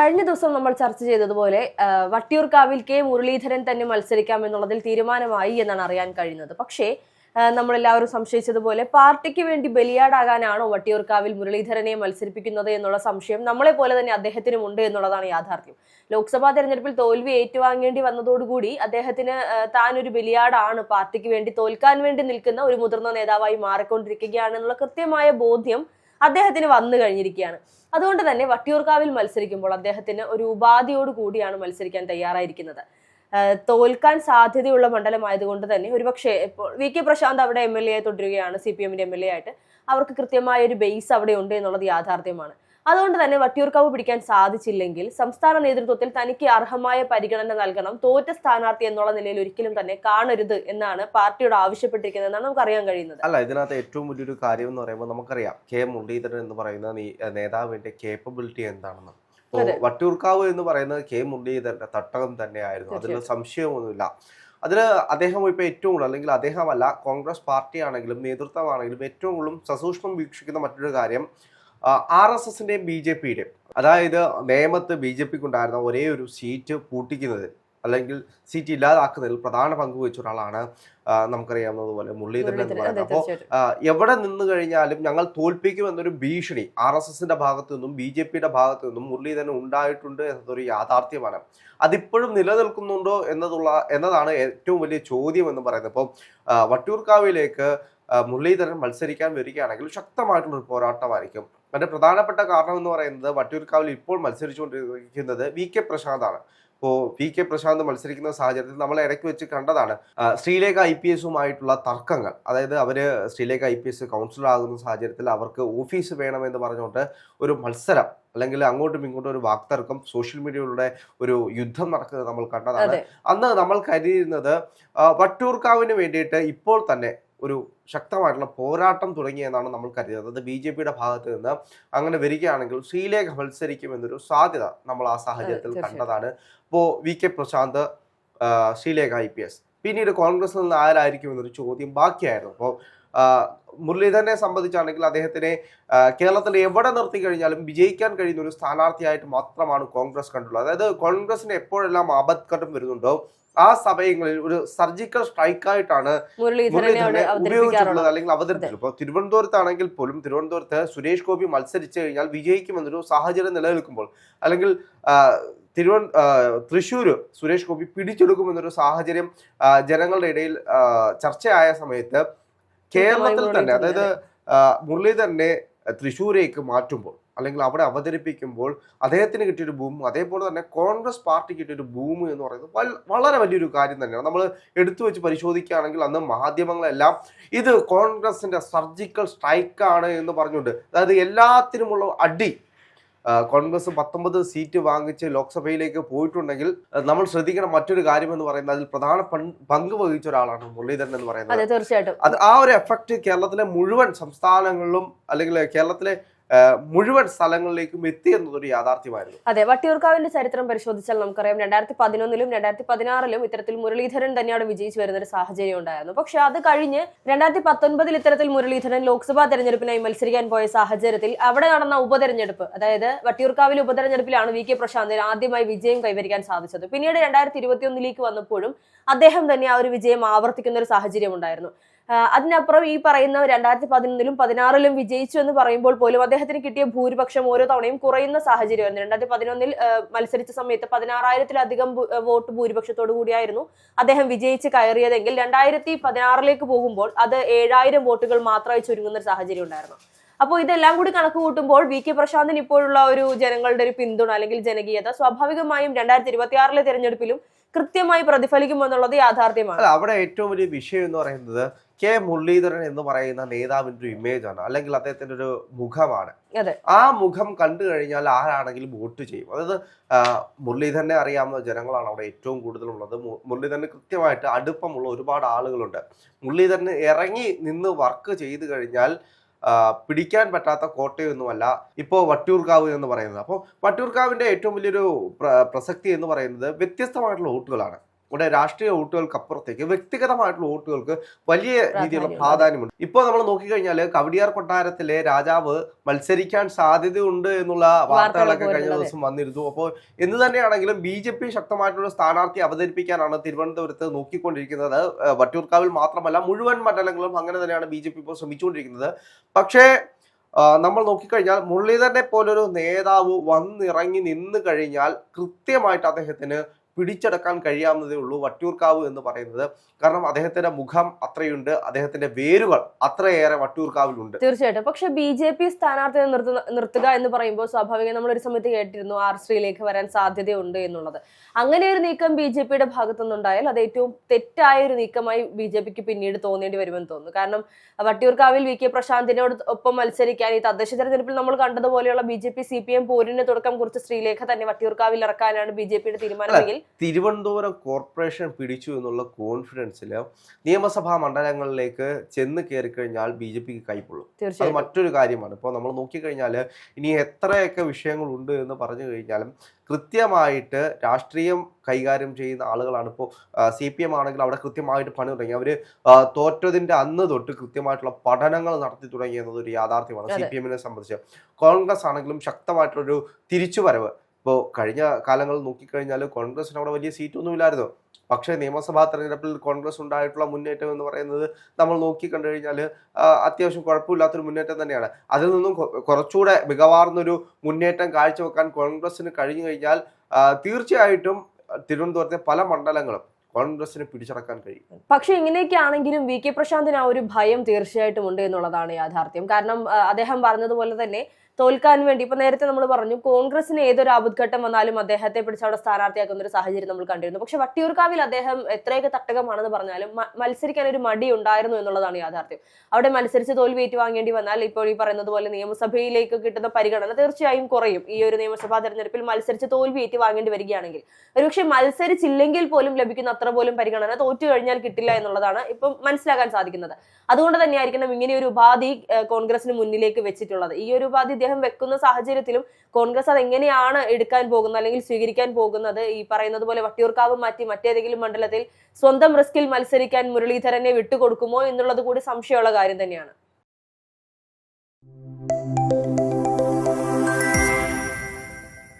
കഴിഞ്ഞ ദിവസം നമ്മൾ ചർച്ച ചെയ്തതുപോലെ വട്ടിയൂർക്കാവിൽ കെ മുരളീധരൻ തന്നെ മത്സരിക്കാം എന്നുള്ളതിൽ തീരുമാനമായി എന്നാണ് അറിയാൻ കഴിയുന്നത്. പക്ഷേ നമ്മളെല്ലാവരും സംശയിച്ചതുപോലെ പാർട്ടിക്ക് വേണ്ടി ബലിയാടാകാനാണോ വട്ടിയൂർക്കാവിൽ മുരളീധരനെ മത്സരിപ്പിക്കുന്നത് എന്നുള്ള സംശയം നമ്മളെ പോലെ തന്നെ അദ്ദേഹത്തിനും ഉണ്ട് എന്നുള്ളതാണ് യാഥാർത്ഥ്യം. ലോക്സഭാ തെരഞ്ഞെടുപ്പിൽ തോൽവി ഏറ്റുവാങ്ങേണ്ടി വന്നതോടുകൂടി അദ്ദേഹത്തിന് താൻ താനൊരു ബലിയാടാണ് പാർട്ടിക്ക് വേണ്ടി തോൽക്കാൻ വേണ്ടി നിൽക്കുന്ന ഒരു മുതിർന്ന നേതാവായി മാറിക്കൊണ്ടിരിക്കുകയാണെന്നുള്ള കൃത്യമായ ബോധ്യം അദ്ദേഹത്തിന് വന്നു കഴിഞ്ഞിരിക്കുകയാണ്. അതുകൊണ്ട് തന്നെ വട്ടിയൂർക്കാവിൽ മത്സരിക്കുമ്പോൾ അദ്ദേഹത്തിന് ഒരു ഉപാധിയോട് കൂടിയാണ് മത്സരിക്കാൻ തയ്യാറായിരിക്കുന്നത്. തോൽക്കാൻ സാധ്യതയുള്ള മണ്ഡലമായതുകൊണ്ട് തന്നെ ഒരുപക്ഷെ ഇപ്പോൾ വി കെ പ്രശാന്ത് അവിടെ എം എൽ എ തുടരുകയാണ് സി പി എമ്മിന്റെ എം എൽ എ ആയിട്ട്. അവർക്ക് കൃത്യമായ ഒരു ബേസ് അവിടെ ഉണ്ട് എന്നുള്ളത് യാഥാർത്ഥ്യമാണ്. അതുകൊണ്ട് തന്നെ വട്ടിയൂർക്കാവ് പിടിക്കാൻ സാധിച്ചില്ലെങ്കിൽ സംസ്ഥാന നേതൃത്വത്തിൽ തനിക്ക് അർഹമായ പരിഗണന നൽകണം തോറ്റ സ്ഥാനാർത്ഥി എന്നുള്ള നിലയിൽ ഒരിക്കലും തന്നെ കാണരുത് എന്നാണ് പാർട്ടിയോട് ആവശ്യപ്പെട്ടിരിക്കുന്നതെന്നാണ് നമുക്ക് അറിയാൻ കഴിയുന്നത്. അല്ല ഇതിനകത്ത് ഏറ്റവും വലിയൊരു കാര്യം എന്ന് പറയുമ്പോൾ നമുക്കറിയാം കെ മുരളീധരൻ എന്ന് പറയുന്ന നേതാവിന്റെ കേപ്പബിലിറ്റി എന്താണെന്ന്. വട്ടിയൂർക്കാവ് എന്ന് പറയുന്നത് കെ മുരളീധരന്റെ തട്ടകം തന്നെയായിരുന്നു അതിൽ സംശയമൊന്നുമില്ല. അതിൽ അദ്ദേഹം ഇപ്പോൾ ഏറ്റവും കൂടുതൽ അല്ലെങ്കിൽ അദ്ദേഹമല്ല കോൺഗ്രസ് പാർട്ടിയാണെങ്കിലും നേതൃത്വമാണെങ്കിലും ഏറ്റവും കൂടുതലും സസൂക്ഷ്മം വീക്ഷിക്കുന്ന മറ്റൊരു കാര്യം ആർ എസ് എസിന്റെയും ബി ജെ പിയുടെയും. അതായത് നേമത്ത് ബി ജെ പിക്ക് ഉണ്ടായിരുന്ന ഒരേ ഒരു സീറ്റ് പൂട്ടിക്കുന്നതിൽ അല്ലെങ്കിൽ സീറ്റ് ഇല്ലാതാക്കുന്നതിൽ പ്രധാന പങ്ക് വഹിച്ച ഒരാളാണ് നമുക്കറിയാവുന്നത് നമുക്കറിയാവുന്നതുപോലെ മുരളീധരൻ എന്ന് പറയുന്നത്. അപ്പോൾ എവിടെ നിന്ന് കഴിഞ്ഞാലും ഞങ്ങൾ തോൽപ്പിക്കും എന്നൊരു ഭീഷണി ആർ എസ് എസിന്റെ ഭാഗത്തു നിന്നും ബി ജെ പിയുടെ ഭാഗത്തു നിന്നും മുരളീധരൻ ഉണ്ടായിട്ടുണ്ട് എന്നതൊരു യാഥാർത്ഥ്യമാണ്. അതിപ്പോഴും നിലനിൽക്കുന്നുണ്ടോ എന്നതുള്ള എന്നതാണ് ഏറ്റവും വലിയ ചോദ്യം എന്ന് പറയുന്നത്. ഇപ്പോൾ വട്ടിയൂർക്കാവിലേക്ക് മുരളീധരൻ മത്സരിക്കാൻ വരികയാണെങ്കിൽ ശക്തമായിട്ടുള്ള ഒരു പോരാട്ടമായിരിക്കും. അതിന്റെ പ്രധാനപ്പെട്ട കാരണം എന്ന് പറയുന്നത് വട്ടിയൂർക്കാവിൽ ഇപ്പോൾ മത്സരിച്ചുകൊണ്ടിരിക്കുന്നത് വി കെ പ്രശാന്താണ്. ഇപ്പോൾ വി കെ പ്രശാന്ത് മത്സരിക്കുന്ന സാഹചര്യത്തിൽ നമ്മൾ ഇടയ്ക്ക് വെച്ച് കണ്ടതാണ് ശ്രീലേഖ ഐ പി എസുമായിട്ടുള്ള തർക്കങ്ങൾ. അതായത് അവർ Sreelekha I P S councillor ആകുന്ന സാഹചര്യത്തിൽ അവർക്ക് ഓഫീസ് വേണമെന്ന് പറഞ്ഞുകൊണ്ട് ഒരു മത്സരം അല്ലെങ്കിൽ അങ്ങോട്ടും ഇങ്ങോട്ടും ഒരു വാക്തർക്കം സോഷ്യൽ മീഡിയയിലൂടെ ഒരു യുദ്ധം നടക്കുന്നത് നമ്മൾ കണ്ടതാണ്. അന്ന് നമ്മൾ കരുതിയിരുന്നത് വട്ടൂർക്കാവിന് വേണ്ടിയിട്ട് ഇപ്പോൾ തന്നെ ഒരു ശക്തമായിട്ടുള്ള പോരാട്ടം തുടങ്ങിയെന്നാണ് നമ്മൾ കരുതുന്നത്. അത് ബി ജെ പിയുടെ ഭാഗത്ത് നിന്ന് അങ്ങനെ വരികയാണെങ്കിൽ ശ്രീലേഖ മത്സരിക്കും എന്നൊരു സാധ്യത നമ്മൾ ആ സാഹചര്യത്തിൽ കണ്ടതാണ്. ഇപ്പോൾ V K Prasanth Sreelekha I P S. പിന്നീട് കോൺഗ്രസിൽ നിന്ന് ആരായിരിക്കും എന്നൊരു ചോദ്യം ബാക്കിയായിരുന്നു. അപ്പോൾ മുരളീധരനെ സംബന്ധിച്ചാണെങ്കിൽ അദ്ദേഹത്തിനെ കേരളത്തിൽ എവിടെ നിർത്തി കഴിഞ്ഞാലും വിജയിക്കാൻ കഴിയുന്ന ഒരു സ്ഥാനാർത്ഥിയായിട്ട് മാത്രമാണ് കോൺഗ്രസ് കണ്ടുള്ളത്. അതായത് കോൺഗ്രസിന് എപ്പോഴെല്ലാം ആപത്ഘട്ടം വരുന്നുണ്ടോ ആ സമയങ്ങളിൽ ഒരു സർജിക്കൽ സ്ട്രൈക്ക് ആയിട്ടാണ് മുരളീധരനെ ഉപയോഗിച്ചിട്ടുള്ളത് അല്ലെങ്കിൽ അവതരിപ്പിച്ചത് ഇപ്പോൾ തിരുവനന്തപുരത്താണെങ്കിൽ പോലും തിരുവനന്തപുരത്ത് സുരേഷ് ഗോപി മത്സരിച്ചു കഴിഞ്ഞാൽ വിജയിക്കുമെന്നൊരു സാഹചര്യം നിലനിൽക്കുമ്പോൾ അല്ലെങ്കിൽ തിരുവൻ തൃശ്ശൂര് സുരേഷ് ഗോപി പിടിച്ചെടുക്കുമെന്നൊരു സാഹചര്യം ജനങ്ങളുടെ ഇടയിൽ ചർച്ചയായ സമയത്ത് കേരളത്തിൽ തന്നെ അതായത് മുരളീധരനെ തൃശ്ശൂരേക്ക് മാറ്റുമ്പോൾ അല്ലെങ്കിൽ അവിടെ അവതരിപ്പിക്കുമ്പോൾ അദ്ദേഹത്തിന് കിട്ടിയൊരു ഭൂമി അതേപോലെ തന്നെ കോൺഗ്രസ് പാർട്ടി കിട്ടിയൊരു ഭൂമി എന്ന് പറയുന്നത് വളരെ വലിയൊരു കാര്യം തന്നെയാണ്. നമ്മൾ എടുത്തു വെച്ച് പരിശോധിക്കുകയാണെങ്കിൽ അന്ന് മാധ്യമങ്ങളെല്ലാം ഇത് കോൺഗ്രസിന്റെ സർജിക്കൽ സ്ട്രൈക്കാണ് എന്ന് പറഞ്ഞുകൊണ്ട് അതായത് എല്ലാത്തിനുമുള്ള അടി കോൺഗ്രസ് പത്തൊമ്പത് സീറ്റ് വാങ്ങിച്ച് ലോക്സഭയിലേക്ക് പോയിട്ടുണ്ടെങ്കിൽ നമ്മൾ ശ്രദ്ധിക്കുന്ന മറ്റൊരു കാര്യം എന്ന് പറയുന്നത് അതിൽ പ്രധാന പങ്ക് വഹിച്ച ഒരാളാണ് മുരളീധരൻ എന്ന് പറയുന്നത്. അതെ തീർച്ചയായിട്ടും. അത് ആ ഒരു എഫക്റ്റ് കേരളത്തിലെ മുഴുവൻ സംസ്ഥാനങ്ങളിലും അല്ലെങ്കിൽ കേരളത്തിലെ മുഴുവൻ സ്ഥലങ്ങളിലേക്കും എത്തി എന്നതൊരു യാഥാർത്ഥ്യമായിരുന്നു. അതെ വട്ടിയൂർക്കാവിന്റെ ചരിത്രം പരിശോധിച്ചാൽ നമുക്കറിയാം രണ്ടായിരത്തി പതിനൊന്നിലും രണ്ടായിരത്തി പതിനാറിലും ഇത്തരത്തിൽ മുരളീധരൻ തന്നെയാണ് വിജയിച്ചു വരുന്ന ഒരു സാഹചര്യം ഉണ്ടായിരുന്നു. പക്ഷെ അത് കഴിഞ്ഞ് രണ്ടായിരത്തി പത്തൊൻപതിൽ ഇത്തരത്തിൽ മുരളീധരൻ ലോക്സഭാ തെരഞ്ഞെടുപ്പിനായി മത്സരിക്കാൻ പോയ സാഹചര്യത്തിൽ അവിടെ നടന്ന ഉപതെരഞ്ഞെടുപ്പ് അതായത് വട്ടിയൂർക്കാവിലെ ഉപതെരഞ്ഞെടുപ്പിലാണ് വി കെ പ്രശാന്തിന് ആദ്യമായി വിജയം കൈവരിക്കാൻ സാധിച്ചത്. പിന്നീട് രണ്ടായിരത്തി ഇരുപത്തിയൊന്നിലേക്ക് വന്നപ്പോഴും അദ്ദേഹം തന്നെ ആ ഒരു വിജയം ആവർത്തിക്കുന്ന ഒരു സാഹചര്യം ഉണ്ടായിരുന്നു അതിനപ്പുറം ഈ പറയുന്ന രണ്ടായിരത്തി പതിനൊന്നിലും പതിനാറിലും വിജയിച്ചു എന്ന് പറയുമ്പോൾ പോലും അദ്ദേഹത്തിന് കിട്ടിയ ഭൂരിപക്ഷം ഓരോ തവണയും കുറയുന്ന സാഹചര്യമായിരുന്നു രണ്ടായിരത്തി പതിനൊന്നിൽ മത്സരിച്ച സമയത്ത് പതിനാറായിരത്തിലധികം വോട്ട് ഭൂരിപക്ഷത്തോടു കൂടിയായിരുന്നു അദ്ദേഹം വിജയിച്ച് കയറിയതെങ്കിൽ രണ്ടായിരത്തി പതിനാറിലേക്ക് പോകുമ്പോൾ അത് ഏഴായിരം വോട്ടുകൾ മാത്രമായി ചുരുങ്ങുന്ന ഒരു സാഹചര്യം ഉണ്ടായിരുന്നു. അപ്പോൾ ഇതെല്ലാം കൂടി കണക്ക് കൂട്ടുമ്പോൾ വി കെ പ്രശാന്തിന് ഇപ്പോഴുള്ള ഒരു ജനങ്ങളുടെ ഒരു പിന്തുണ അല്ലെങ്കിൽ ജനകീയത സ്വാഭാവികമായും രണ്ടായിരത്തി ഇരുപത്തി ആറിലെ തെരഞ്ഞെടുപ്പിലും കൃത്യമായി പ്രതിഫലിക്കുമെന്നുള്ളത് യാഥാർത്ഥ്യമാണ്. അവിടെ ഏറ്റവും വലിയ വിഷയം എന്ന് പറയുന്നത് കെ മുരളീധരൻ എന്ന് പറയുന്ന നേതാവിന്റെ ഒരു ഇമേജ് ആണ്. അല്ലെങ്കിൽ അദ്ദേഹത്തിന്റെ ഒരു മുഖമാണ്. ആ മുഖം കണ്ടു കഴിഞ്ഞാൽ ആരാണെങ്കിലും വോട്ട് ചെയ്യും. അതായത് മുരളീധരനെ അറിയാവുന്ന ജനങ്ങളാണ് അവിടെ ഏറ്റവും കൂടുതലുള്ളത്. മുരളീധരന് കൃത്യമായിട്ട് അടുപ്പമുള്ള ഒരുപാട് ആളുകളുണ്ട്. മുരളീധരന് ഇറങ്ങി നിന്ന് വർക്ക് ചെയ്തു കഴിഞ്ഞാൽ പിടിക്കാൻ പറ്റാത്ത കോട്ടയൊന്നുമല്ല ഇപ്പോൾ വട്ടിയൂർക്കാവ് എന്ന് പറയുന്നത്. അപ്പോൾ വട്ടിയൂർക്കാവിന്റെ ഏറ്റവും വലിയൊരു പ്ര- പ്രസക്തി എന്ന് പറയുന്നത് വ്യത്യസ്തമായിട്ടുള്ള വോട്ടുകളാണ്. ഇവിടെ രാഷ്ട്രീയ വോട്ടുകൾക്ക് അപ്പുറത്തേക്ക് വ്യക്തിഗതമായിട്ടുള്ള വോട്ടുകൾക്ക് വലിയ രീതിയിലുള്ള പ്രാധാന്യമുണ്ട്. ഇപ്പോൾ നമ്മൾ നോക്കിക്കഴിഞ്ഞാൽ കവടിയാർ കൊട്ടാരത്തിലെ രാജാവ് മത്സരിക്കാൻ സാധ്യതയുണ്ട് എന്നുള്ള വാർത്തകളൊക്കെ കഴിഞ്ഞ ദിവസം വന്നിരുന്നു. അപ്പോൾ എന്ന് തന്നെയാണെങ്കിലും ബി ജെ പി ശക്തമായിട്ടുള്ള സ്ഥാനാർത്ഥി അവതരിപ്പിക്കാനാണ് തിരുവനന്തപുരത്ത് നോക്കിക്കൊണ്ടിരിക്കുന്നത്. വട്ടിയൂർക്കാവിൽ മാത്രമല്ല മുഴുവൻ മണ്ഡലങ്ങളും അങ്ങനെ തന്നെയാണ് ബി ജെ പി ഇപ്പോൾ ശ്രമിച്ചുകൊണ്ടിരിക്കുന്നത്. പക്ഷേ നമ്മൾ നോക്കിക്കഴിഞ്ഞാൽ മുരളീധരനെ പോലൊരു നേതാവ് വന്നിറങ്ങി നിന്ന് കഴിഞ്ഞാൽ കൃത്യമായിട്ട് അദ്ദേഹത്തിന് പിടിച്ചെടുക്കാൻ കഴിയാവുന്നതേ ഉള്ളൂ വട്ടിയൂർക്കാവ് എന്ന് പറയുന്നത്. കാരണം അദ്ദേഹത്തിന്റെ മുഖം അത്രയുണ്ട് അദ്ദേഹത്തിന്റെ വേരുകൾ അത്രയേറെ വട്ടിയൂർക്കാവിലുണ്ട്. തീർച്ചയായിട്ടും. പക്ഷെ ബി ജെ പി സ്ഥാനാർത്ഥിയെ നിർത്തുക എന്ന് പറയുമ്പോൾ സ്വാഭാവികം നമ്മൾ ഒരു സമയത്ത് കേട്ടിരുന്നു ആർ ശ്രീയിലേക്ക് വരാൻ സാധ്യതയുണ്ട് എന്നുള്ളത്. അങ്ങനെ ഒരു നീക്കം ബി ജെ പിയുടെ ഭാഗത്തുനിന്നുണ്ടായാൽ അത് ഏറ്റവും തെറ്റായ ഒരു നീക്കമായി ബി ജെ പിക്ക് പിന്നീട് തോന്നേണ്ടി വരുമെന്ന് തോന്നുന്നു. കാരണം വട്ടിയൂർക്കാവിൽ വി കെ പ്രശാന്തിനോട് ഒപ്പം മത്സരിക്കാൻ ഈ തദ്ദേശ തെരഞ്ഞെടുപ്പിൽ നമ്മൾ കണ്ടതുപോലെയുള്ള B J P C P M പോരിന് തുടക്കം കുറിച്ച് ശ്രീലേഖ തന്നെ വട്ടിയൂർക്കാവിൽ ഇറക്കാനാണ് ബി ജെ പിയുടെ തീരുമാനമെങ്കിൽ തിരുവനന്തപുരം കോർപ്പറേഷൻ പിടിച്ചു എന്നുള്ള കോൺഫിഡൻസിൽ നിയമസഭാ മണ്ഡലങ്ങളിലേക്ക് ചെന്ന് കയറി കഴിഞ്ഞാൽ ബി ജെ പിക്ക് കൈപ്പുള്ളൂ അത് മറ്റൊരു കാര്യമാണ്. ഇപ്പോൾ നമ്മൾ നോക്കിക്കഴിഞ്ഞാൽ ഇനി എത്രയൊക്കെ വിഷയങ്ങളുണ്ട് എന്ന് പറഞ്ഞു കഴിഞ്ഞാലും കൃത്യമായിട്ട് രാഷ്ട്രീയം കൈകാര്യം ചെയ്യുന്ന ആളുകളാണ്. ഇപ്പോൾ സി പി എം ആണെങ്കിൽ അവിടെ കൃത്യമായിട്ട് പണി തുടങ്ങി. അവർ തോറ്റതിന്റെ അന്ന് തൊട്ട് കൃത്യമായിട്ടുള്ള പഠനങ്ങൾ നടത്തി തുടങ്ങി എന്നത് ഒരു യാഥാർത്ഥ്യമാണ് സി പി എമ്മിനെ സംബന്ധിച്ച്. കോൺഗ്രസ് ആണെങ്കിലും ശക്തമായിട്ടുള്ളൊരു തിരിച്ചുവരവ്. കഴിഞ്ഞ കാലങ്ങൾ നോക്കിക്കഴിഞ്ഞാൽ കോൺഗ്രസിന് അവിടെ വലിയ സീറ്റൊന്നുമില്ലായിരുന്നു പക്ഷേ നിയമസഭാ തെരഞ്ഞെടുപ്പിൽ കോൺഗ്രസ് ഉണ്ടായിട്ടുള്ള മുന്നേറ്റം എന്ന് പറയുന്നത് നമ്മൾ നോക്കി കണ്ടു കഴിഞ്ഞാൽ അത്യാവശ്യം കുഴപ്പമില്ലാത്തൊരു മുന്നേറ്റം തന്നെയാണ്. അതിൽ നിന്നും കുറച്ചുകൂടെ മികവാർന്നൊരു മുന്നേറ്റം കാഴ്ചവെക്കാൻ കോൺഗ്രസ്സിന് കഴിഞ്ഞു കഴിഞ്ഞാൽ തീർച്ചയായിട്ടും തിരുവനന്തപുരത്തെ പല മണ്ഡലങ്ങളും കോൺഗ്രസിന് പിടിച്ചടക്കാൻ കഴിയും. പക്ഷെ ഇങ്ങനെയൊക്കെ ആണെങ്കിലും വി കെ പ്രശാന്തിന് ആ ഒരു ഭയം തീർച്ചയായിട്ടും ഉണ്ട് എന്നുള്ളതാണ് യാഥാർത്ഥ്യം. കാരണം അദ്ദേഹം പറഞ്ഞതുപോലെ തന്നെ തോൽക്കാൻ വേണ്ടി. ഇപ്പൊ നേരത്തെ നമ്മൾ പറഞ്ഞു കോൺഗ്രസിന് ഏതൊരു ആപത്ഘട്ടം വന്നാലും അദ്ദേഹത്തെ പിടിച്ച് അവിടെ സ്ഥാനാർത്ഥിയാക്കുന്ന ഒരു സാഹചര്യം നമ്മൾ കണ്ടിരുന്നു. പക്ഷെ വട്ടിയൂർക്കാവിൽ അദ്ദേഹം എത്രയൊക്കെ തട്ടകമാണെന്ന് പറഞ്ഞാലും മത്സരിക്കാൻ ഒരു മടി ഉണ്ടായിരുന്നു എന്നുള്ളതാണ് യാഥാർത്ഥ്യം. അവിടെ മത്സരിച്ച് തോൽവി ഏറ്റുവാങ്ങേണ്ടി വന്നാൽ ഇപ്പോൾ ഈ പറയുന്നത് പോലെ നിയമസഭയിലേക്ക് കിട്ടുന്ന പരിഗണന തീർച്ചയായും കുറയും. ഈ ഒരു നിയമസഭാ തെരഞ്ഞെടുപ്പിൽ മത്സരിച്ച് തോൽവി ഏറ്റുവാങ്ങേണ്ടി വരികയാണെങ്കിൽ. ഒരുപക്ഷെ മത്സരിച്ചില്ലെങ്കിൽ പോലും ലഭിക്കുന്ന അത്ര പോലും പരിഗണന തോറ്റു കഴിഞ്ഞാൽ കിട്ടില്ല എന്നുള്ളതാണ് ഇപ്പം മനസ്സിലാക്കാൻ സാധിക്കുന്നത്. അതുകൊണ്ട് തന്നെയായിരിക്കണം ഇങ്ങനെ ഒരു ഉപാധി കോൺഗ്രസിന് മുന്നിലേക്ക് വെച്ചിട്ടുള്ളത്. ഈ ഒരു ഉപാധി ഇദ്ദേഹം വെക്കുന്ന സാഹചര്യത്തിലും കോൺഗ്രസ് അത് എങ്ങനെയാണ് എടുക്കാൻ പോകുന്നത് അല്ലെങ്കിൽ സ്വീകരിക്കാൻ പോകുന്നത്? ഈ പറയുന്നത് പോലെ വട്ടിയൂർക്കാവ് മാറ്റി മറ്റേതെങ്കിലും മണ്ഡലത്തിൽ സ്വന്തം റിസ്കിൽ മത്സരിക്കാൻ മുരളീധരനെ വിട്ടുകൊടുക്കുമോ എന്നുള്ളത് കൂടി സംശയമുള്ള കാര്യം തന്നെയാണ്.